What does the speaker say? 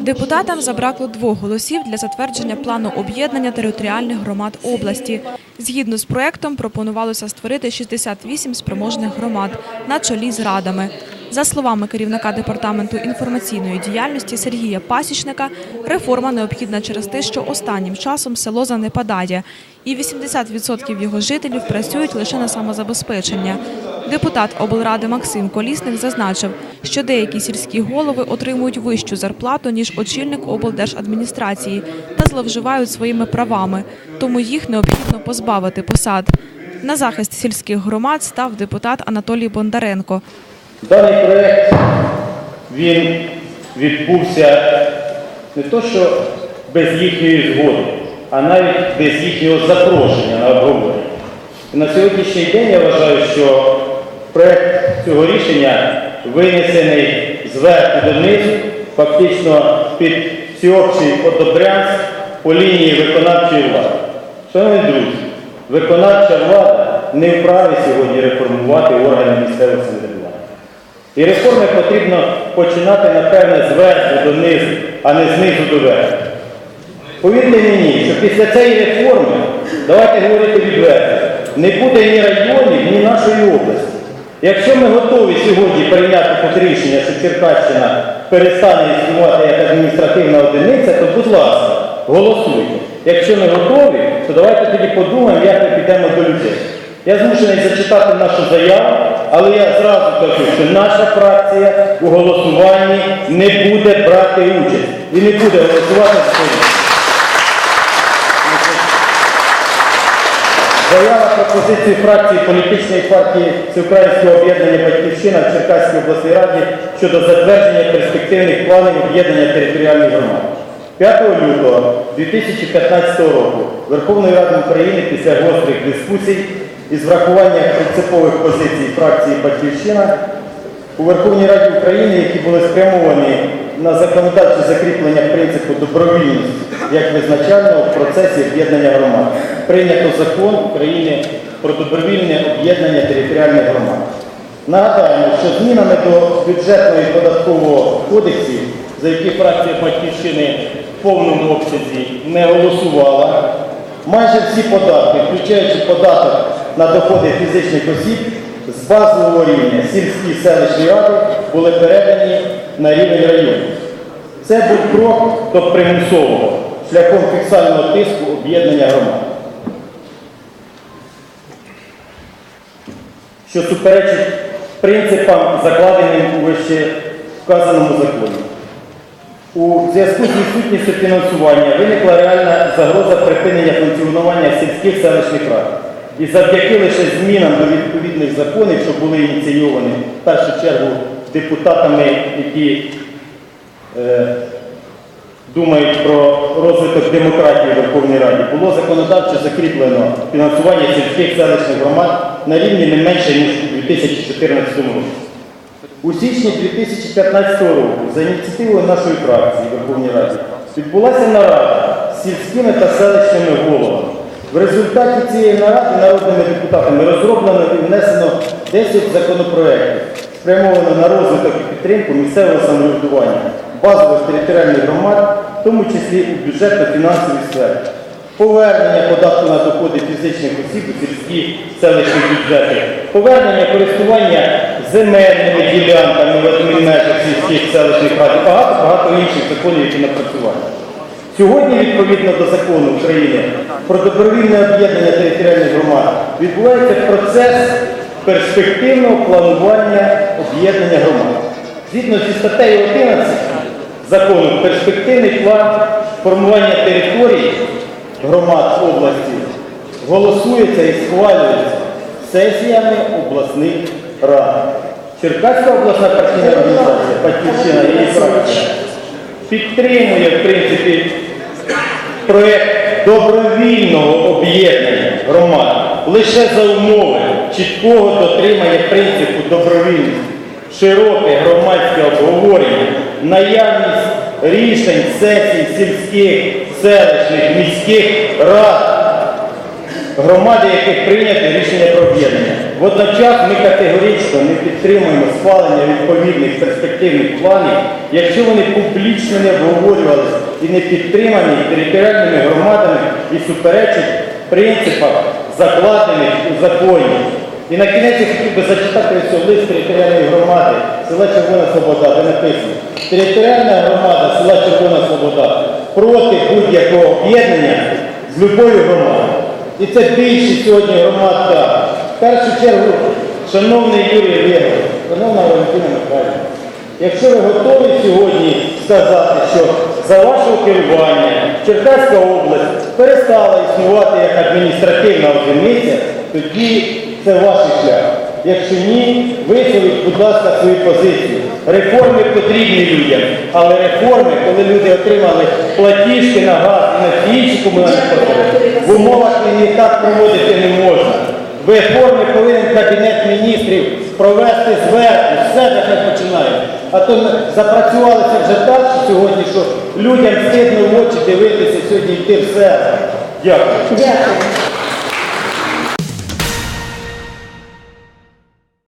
Депутатам забракло двох голосів для затвердження плану об'єднання територіальних громад області. Згідно з проектом, пропонувалося створити 68 спроможних громад на чолі з радами. За словами керівника департаменту інформаційної діяльності Сергія Пасічника, реформа необхідна через те, що останнім часом село занепадає, і 80% його жителів працюють лише на самозабезпечення. Депутат облради Максим Колісник зазначив, що деякі сільські голови отримують вищу зарплату, ніж очільник облдержадміністрації та зловживають своїми правами, тому їх необхідно позбавити посад. На захист сільських громад став депутат Анатолій Бондаренко. Даний проєкт він відбувся не то, що без їхньої згоди, а навіть без їхнього запрошення на обговорення. На сьогоднішній день я вважаю, що проєкт цього рішення винесений зверху донизу, фактично під всеобщий одобрянськ по лінії виконавчої влади. Шановні друзі, виконавча влада не вправі сьогодні реформувати органи місцевого самоврядування. І реформи потрібно починати, напевне, зверху донизу, а не знизу до верху. Повірте мені, що після цієї реформи, давайте говорити відверто, не буде ні районів, ні нашої області. Якщо ми готові сьогодні прийняти тут рішення, що Черкащина перестане існувати як адміністративна одиниця, то будь ласка, голосуйте. Якщо не готові, то давайте тоді подумаємо, як ми підемо до людей. Я змушений зачитати нашу заяву, але я зразу кажу, що наша фракція у голосуванні не буде брати участь і не буде голосувати за це. рішення. Заява про позицію фракції політичної партії Всеукраїнського об'єднання Батьківщина в Черкаській обласній раді щодо затвердження перспективних планів об'єднання територіальних громад. 5 лютого 2015 року Верховної Ради України після гострих дискусій із врахуванням принципових позицій фракції Батьківщина у Верховній Раді України, які були спрямовані на законодавче закріплення принципу добровільності як визначального в процесі об'єднання громад. Прийнято закон України про добровільне об'єднання територіальних громад. Нагадаємо, що змінами до бюджетного і податкового кодексів, за які фракція Батьківщини в повному обсязі не голосувала, майже всі податки, включаючи податок на доходи фізичних осіб, з базового рівня сільські селищні ради були передані на рівень району. Це був крок до примусового шляхом фіксального тиску об'єднання громад. що суперечить принципам, закладеним у вище вказаному законі. У зв'язку з відсутністю фінансування виникла реальна загроза припинення функціонування сільських селищних рад. І завдяки лише змінам до відповідних законів, що були ініційовані в першу чергу депутатами, які е, думають про розвиток демократії в Верховній Раді, було законодавчо закріплено фінансування сільських селищних громад на рівні не менше, ніж у 2014 році. У січні 2015 року за ініціативою нашої фракції Верховній Раді відбулася нарада з сільськими та селищними головами. В результаті цієї наради народними депутатами розроблено і внесено 10 законопроєктів, спрямовано на розвиток і підтримку місцевого самоврядування, базових територіальних громад, в тому числі у бюджетно-фінансовій сфері. Повернення податку на доходи фізичних осіб у сільські селищні бюджети, повернення користування земельними ділянками в адмінмежах сільських селищних рад і багато-багато інших законів, які напрацювали. Сьогодні, відповідно до закону України про добровільне об'єднання територіальних громад, відбувається процес перспективного планування об'єднання громад. Згідно зі статтею 11 закону, перспективний план формування територій громад області голосується і схвалюється сесіями обласних рад. Черкаська обласна партійна організація Батьківщина її фракція підтримує, в принципі, проєкт добровільного об'єднання громад лише за умови чіткого дотримання принципу добровільності, широке громадське обговорення, наявність рішень сесій сільських, селищних, міських рад громади, яких прийнято рішення про об'єднання. Водночас ми категорично не підтримуємо схвалення відповідних перспективних планів, якщо вони публічно не обговорювалися і не підтримані територіальними громадами і суперечать принципам, закладених у законі. І на кінець я хотів би зачитати ось лист територіальної громади села Червона Слобода, де написано, територіальна громада села Червона Слобода проти будь-якого об'єднання з любою громадою. І це більшість сьогодні громад так. В першу чергу, шановний Юрій Олегович, шановна Валентина Михайлівна, Якщо ви готові сьогодні сказати, що за вашого керування Черкаська область перестала існувати як адміністративна одиниця, тоді це ваш шлях. Якщо ні, висловіть, будь ласка, свою позицію. Реформи потрібні людям, але реформи, коли люди отримали платіжки на газ і на всі інші комунальні послуги, в умовах війни так проводити не можна. В реформи повинен Кабінет міністрів провести зверху, все таке починає. А то ми запрацювалися вже так, що сьогодні, що людям стидно в очі дивитися сьогодні йти в себе. Дякую. Дякую.